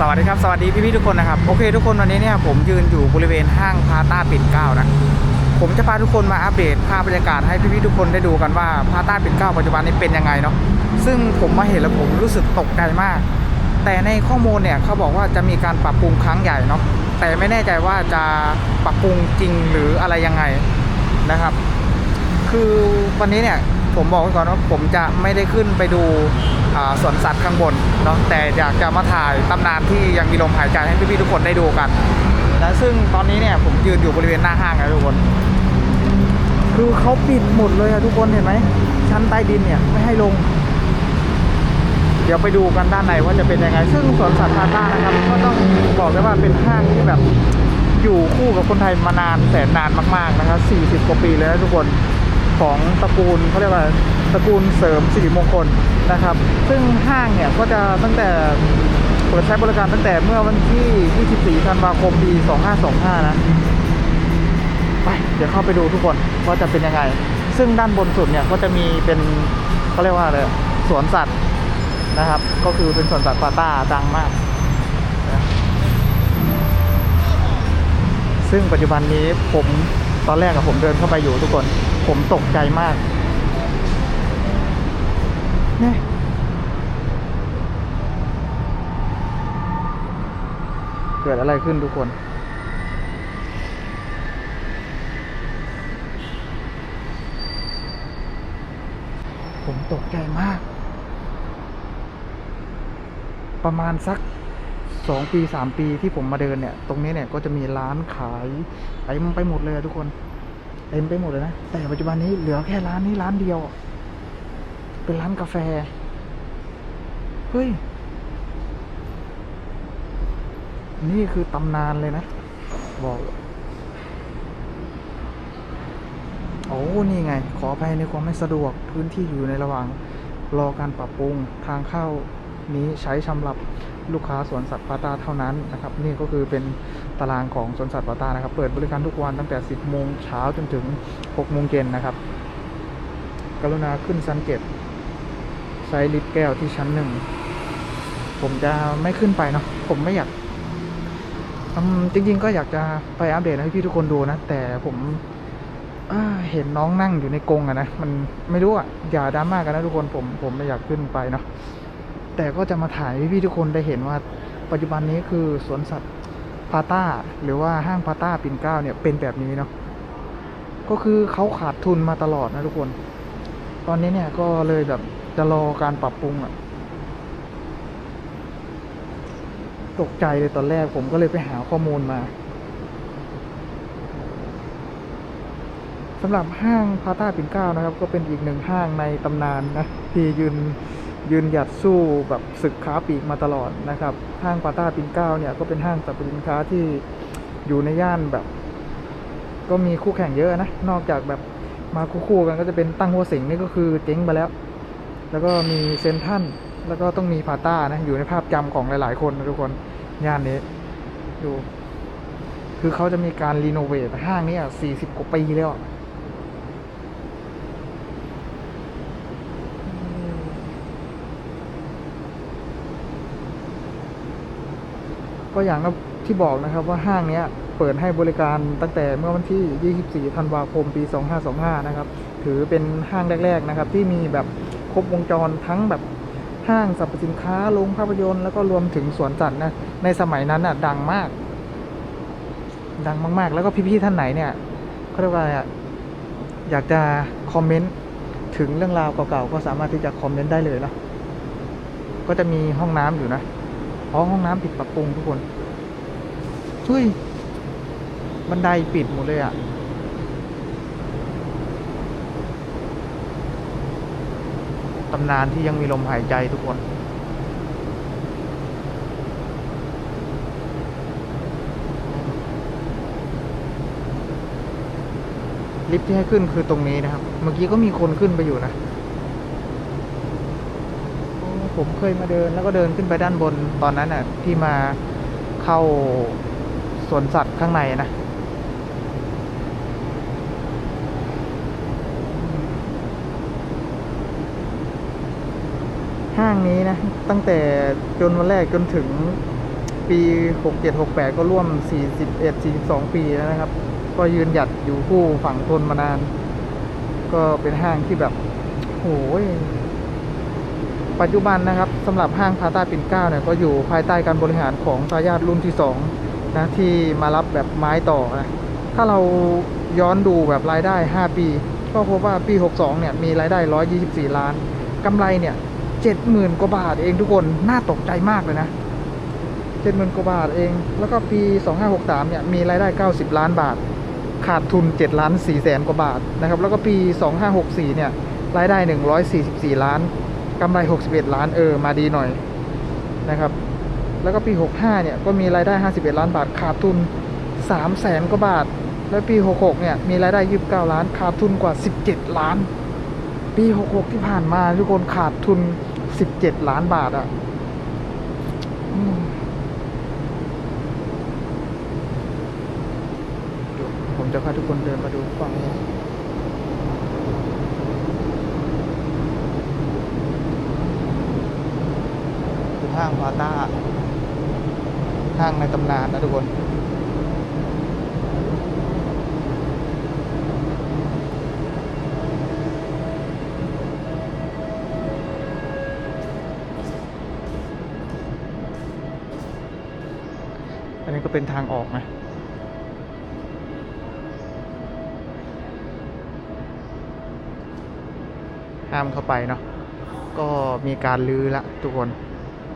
สวัสดีครับ สวัสดีพี่ๆทุกคนนะครับ โอเค ทุกคนวันนี้เนี่ยผมยืนอยู่บริเวณห้างพาต้าปิ่นเกล้านะ ผมจะพาทุกคนมาอัปเดตภาพบรรยากาศให้พี่ๆทุกคนได้ดูกันว่าพาต้าปิ่นเกล้าปัจจุบันนี้เป็นยังไงเนาะ ซึ่งผมมาเห็นแล้วผมรู้สึกตกใจมาก แต่ในข้อมูลเนี่ยเขาบอกว่าจะมีการปรับปรุงครั้งใหญ่เนาะ แต่ไม่แน่ใจว่าจะปรับปรุงจริงหรืออะไรยังไงนะครับ คือวันนี้เนี่ย ผมบอกไว้ก่อนว่าผมจะไม่ได้ขึ้นไปดูสวนสัตว์ข้างบนเนาะแต่อยากจะมาถ่ายตำนานที่ยังมีลมหายใจให้พี่ๆทุกคนได้ดูกัน และซึ่งตอนนี้เนี่ยผมยืนอยู่บริเวณหน้าห้างนะทุกคน คือเขาปิดหมดเลยอะทุกคนเห็นไหมชั้นใต้ดินเนี่ยไม่ให้ลง เดี๋ยวไปดูกันด้านในว่าจะเป็นยังไง ซึ่งสวนสัตว์พาต้านะครับก็ต้องบอกได้ว่าเป็นห้างที่แบบอยู่คู่กับคนไทยมานานแสนนานมากๆนะครับ40กว่าปีเลยนะทุกคน ของตระกูลเขาเรียกว่าตระกูลเสริมสิริมงคลนะครับ ซึ่งห้างเนี่ยก็จะตั้งแต่เปิดใช้บริการตั้งแต่เมื่อวันที่ 24 ธันวาคม ปี 2525 นะ ไป เดี๋ยวเข้าไปดูทุกคนว่าจะเป็นยังไง ซึ่งด้านบนสุดเนี่ยก็จะมีเป็นเขาเรียกว่าอะไรสวนสัตว์นะครับ ก็คือเป็นสวนสัตว์ปาต้าดังมากซึ่งปัจจุบันนี้ผม ตอนแรกอะผมเดินเข้าไปอยู่ทุกคน ผมตกใจมากเนี่ยเกิดอะไรขึ้นทุกคนผมตกใจมาก ประมาณสัก สองปีสามปีที่ผมมาเดินเนี่ย ตรงนี้เนี่ยก็จะมีร้านขายเต็มไปหมดเลยทุกคนเต็มไปหมดเลยนะ แต่ปัจจุบันนี้เหลือแค่ร้านนี้ร้านเดียว เป็นร้านกาแฟ เฮ้ย นี่คือตำนานเลยนะ บอกโอ้นี่ไง ขออภัยในความไม่สะดวกพื้นที่อยู่ในระหว่างรอการปรับปรุงทางเข้านี้ใช้สำหรับ ลูกค้าสวนสัตว์ปาตาเท่านั้นนะครับนี่ก็คือเป็นตารางของสวนสัตว์ปาตานะครับ เปิดบริการทุกวันตั้งแต่ 10 โมงเช้าจนถึง 6 โมงเย็นนะครับ กรุณาขึ้นซันเกตใช้ลิฟแก้วที่ชั้นหนึ่งผมจะไม่ขึ้นไปเนาะผมไม่อยากจริง ๆ ก็อยากจะไปอัปเดตให้พี่ทุกคนดูนะ แต่ผมเห็นน้องนั่งอยู่ในกรงอะนะ มันไม่รู้อะอย่าดราม่ากันนะทุกคนผมผมไม่อยากขึ้นไปเนาะ แต่ก็จะมาถ่ายพี่ทุกคนได้เห็นว่าปัจจุบันนี้คือสวนสัตว์พาต้า หรือว่าห้างพาต้าปิ่นเกล้าเนี่ยเป็นแบบนี้เนาะก็คือเขาขาดทุนมาตลอดนะทุกคน ตอนนี้เนี่ยก็เลยแบบจะรอการปรับปรุงอะตกใจเลยตอนแรกผมก็เลยไปหาข้อมูลมาสำหรับห้างพาต้าปิ่นเกล้านะครับ ก็เป็นอีกหนึ่งห้างในตำนานนะที่ยืน ยืนหยัดสู้แบบศึกค้าปลีกมาตลอดนะครับ ห้างพาต้าปินเก้าเนี่ยก็เป็นห้างสรรพสินค้าที่อยู่ในย่านแบบ ก็มีคู่แข่งเยอะนะ นอกจากแบบมาคู่ๆกันก็จะเป็นตั้งหัวสิงนี่ก็คือเจ๊งไปแล้ว แล้วก็มีเซนทันแล้วก็ต้องมีพาต้านะ อยู่ในภาพจำของหลาย ๆ คนนะทุกคนย่านนี้ดู คือเขาจะมีการรีโนเวทห้างนี้อะสี่สิบกว่าปีแล้ว ก็อย่างที่บอกนะครับว่าห้างเนี้ยเปิดให้บริการตั้งแต่เมื่อวันที่ 24 ธันวาคม ปี 2525 นะครับ ถือเป็นห้างแรก ๆ นะครับ ที่มีแบบครบวงจรทั้งแบบห้างสรรพสินค้าโรงภาพยนตร์ แล้วก็รวมถึงสวนสัตว์นะ ในสมัยนั้นน่ะดังมาก ดังมาก ๆ แล้วก็พี่ ๆ ท่านไหนเนี่ยเขาเรียกว่าอะไรอะอยากจะคอมเมนต์ถึงเรื่องราวเก่าๆ ก็สามารถที่จะคอมเมนต์ได้เลยนะ ก็จะมีห้องน้ำอยู่นะ เพราะห้องน้ำปิดปรับปรุงทุกคนช่วยบันไดปิดหมดเลยอะ่ะ ตำนานที่ยังมีลมหายใจทุกคน ลิฟต์ที่ให้ขึ้นคือตรงนี้นะครับ เมื่อกี้ก็มีคนขึ้นไปอยู่นะ ผมเคยมาเดินแล้วก็เดินขึ้นไปด้านบนตอนนั้นน่ะ ที่มาเข้าสวนสัตว์ข้างในนะห้างนี้นะ ตั้งแต่จนวันแรกจนถึงปี 67 68 ก็ร่วม 41 42 ปีแล้วนะครับ ก็ยืนหยัดอยู่คู่ฝั่งทนมานาน ก็เป็นห้างที่แบบโหย ปัจจุบันนะครับสำหรับห้างพาต้าปิ่นเก้าเนี่ยก็อยู่ภายใต้การบริหารของทายาทรุ่นที่2นะที่มารับแบบไม้ต่อนะถ้าเราย้อนดูแบบรายได้ 5 ปี ก็พบว่าปี 62เนี่ยมีรายได้ 124 ล้านกำไรเนี่ย70,000กว่าบาทเองทุกคนน่าตกใจมากเลยนะ70,000กว่าบาทเอง แล้วก็ปี 2563เนี่ยมีรายได้ 90 ล้านบาท ขาดทุน7ล้าน4แสนกว่าบาทนะครับแล้วก็ปี 2564เนี่ยรายได้ 144 ล้าน กำไร 61 ล้านเออมาดีหน่อยนะครับ แล้วก็ปี 65 เนี่ยก็มีรายได้ 51 ล้านบาทขาดทุน3แสนกว่าบาท แล้วปี 66 เนี่ยมีรายได้ 29 ล้านขาดทุนกว่า 17 ล้าน ปี 66 ที่ผ่านมาทุกคนขาดทุน 17 ล้านบาทอะ่ะผมจะพาทุกคนเดินมาดูฝั่งนี้ ห้างพาต้าห้างในตำนานนะทุกคนอันนี้ก็เป็นทางออกนะห้ามเข้าไปเนาะก็มีการลื้อละทุกคน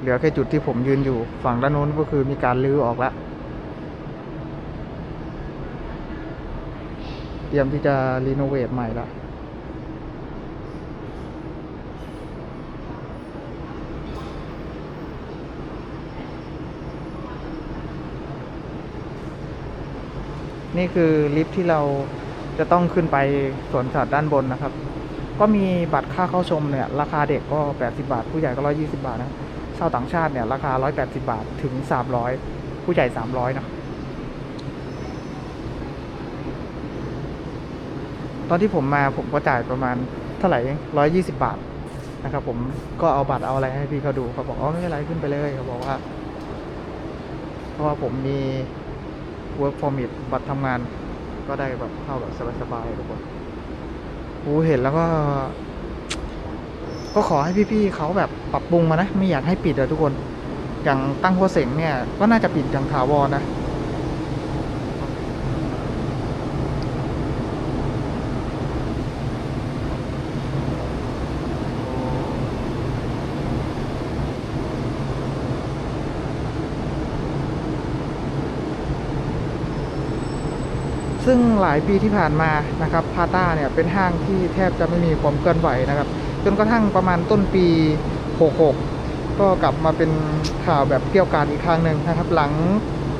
เหลือแค่จุดที่ผมยืนอยู่ฝั่งด้านโน้นก็คือมีการลื้อออกละเตรียมที่จะรีโนเวทใหม่ละนี่คือลิฟท์ที่เราจะต้องขึ้นไปสวนสัตว์ด้านบนนะครับ ก็มีบัตรค่าเข้าชมเนี่ย ราคาเด็กก็ 80 บาท ผู้ใหญ่ก็ 120 บาทนะ ชาวต่างชาติเนี่ยราคา 180 บาทถึง 300 ผู้ใหญ่ 300เนอะตอนที่ผมมาผมก็จ่ายประมาณเท่าไหร่เอง120บาทนะครับผมก็เอาบัตรเอาอะไรให้พี่เขาดูเขาบอกอ๋อไม่เป็นไรขึ้นไปเลยเขาบอกว่า เพราะว่าผมมี work permit บัตรทำงาน ก็ได้แบบเข้าแบบสบายๆทุกคนโอ้เห็นแล้วก็ ก็ขอให้พี่ๆเขาแบบปรับปรุงมานะ ไม่อยากให้ปิดอะทุกคน อย่างตั้งหัวเสงเนี่ย ก็น่าจะปิดอย่างถาวรนะซึ่งหลายปีที่ผ่านมานะครับพาต้าเนี่ยเป็นห้างที่แทบจะไม่มีความเคลื่อนไหวนะครับ จนกระทั่งประมาณต้นปี 66 ก็กลับมาเป็นข่าวแบบเกี่ยวกาดอีกครั้งหนึ่งนะครับ หลัง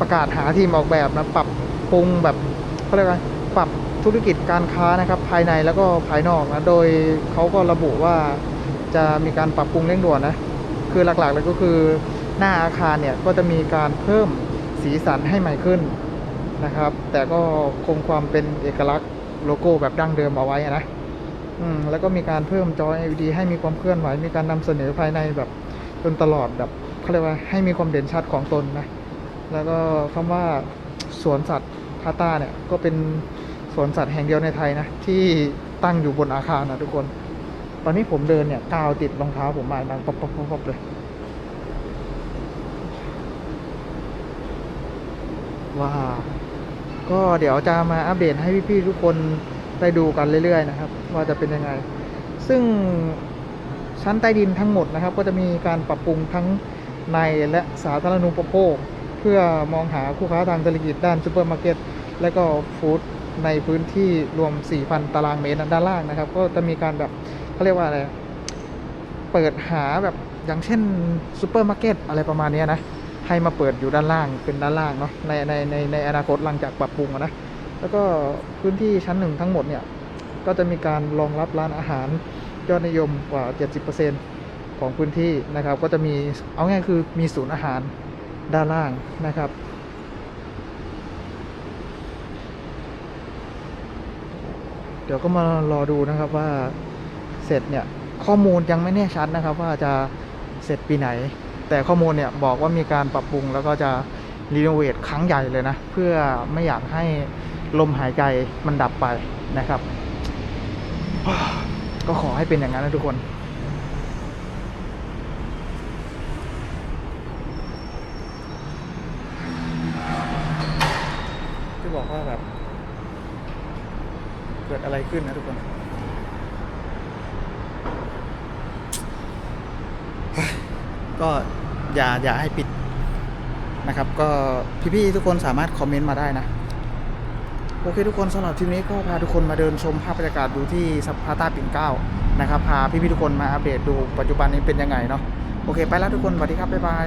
ประกาศหาทีมออกแบบนะปรับปรุงแบบเขาเรียกว่าปรับธุรกิจการค้านะครับ ภายในแล้วก็ภายนอกนะโดยเขาก็ระบุว่าจะมีการปรับปรุงเร่งด่วนนะคือหลักๆเลยก็คือหน้าอาคารเนี่ยก็จะมีการเพิ่มสีสันให้ใหม่ขึ้นนะครับ แต่ก็คงความเป็นเอกลักษณ์โลโก้แบบดั้งเดิมเอาไว้นะ อืมแล้วก็มีการเพิ่มจอ LED ให้มีความเคลื่อนไหว มีการนำเสนอภายในแบบจนตลอดแบบเขาเรียกว่าให้มีความเด่นชัดของตนนะ แล้วก็คำว่าสวนสัตว์พาต้าเนี่ยก็เป็นสวนสัตว์แห่งเดียวในไทยนะที่ตั้งอยู่บนอาคารนะทุกคน ตอนนี้ผมเดินเนี่ยกาวติดรองเท้าผมมาดังป๊อปป๊อปป๊อปเลย ว้าก็เดี๋ยวจะมาอัปเดตให้พี่ๆทุกคน ได้ดูกันเรื่อยๆนะครับ ว่าจะเป็นยังไง ซึ่งชั้นใต้ดินทั้งหมดนะครับ ก็จะมีการปรับปรุงทั้งในและสาธารณูปโภค เพื่อมองหาคู่ค้าทางเศรษฐกิจด้านซูเปอร์มาร์เก็ตและก็ฟู้ดในพื้นที่รวม 4,000 ตารางเมตรด้านล่างนะครับ ก็จะมีการแบบเขาเรียกว่าอะไร เปิดหาแบบอย่างเช่นซูเปอร์มาร์เก็ตอะไรประมาณนี้นะ ให้มาเปิดอยู่ด้านล่างเป็นด้านล่างเนาะในในในในอนาคตหลังจากปรับปรุงนะ แล้วก็พื้นที่ชั้นหนึ่งทั้งหมดเนี่ย ก็จะมีการรองรับร้านอาหารยอดนิยมกว่า 70%ของพื้นที่นะครับ ก็จะมีเอาง่ายคือมีศูนย์อาหารด้านล่างนะครับเดี๋ยวก็มารอดูนะครับว่าเสร็จเนี่ยข้อมูลยังไม่แน่ชัดนะครับ ว่าจะเสร็จปีไหน แต่ข้อมูลเนี่ยบอกว่ามีการปรับปรุงแล้วก็จะรีโนเวทครั้งใหญ่เลยนะ เพื่อไม่อยากให้ ลมหายใจมันดับไปนะครับ ก็ขอให้เป็นอย่างนั้นนะทุกคนที่บอกว่าแบบ เกิดอะไรขึ้นนะทุกคนก็อย่าอย่าให้ปิดนะครับ ก็พี่ๆทุกคนสามารถคอมเมนต์มาได้นะ โอเคทุกคนสำหรับทีนี้ก็พาทุกคนมาเดินชมภาพบรรยากาศดูที่สภาต้าปิ่นเก้านะครับพาพี่ๆทุกคนมาอัปเดตดูปัจจุบันนี้เป็นยังไงเนาะโอเคไปแล้วทุกคนสวัสดีครับบ๊ายบาย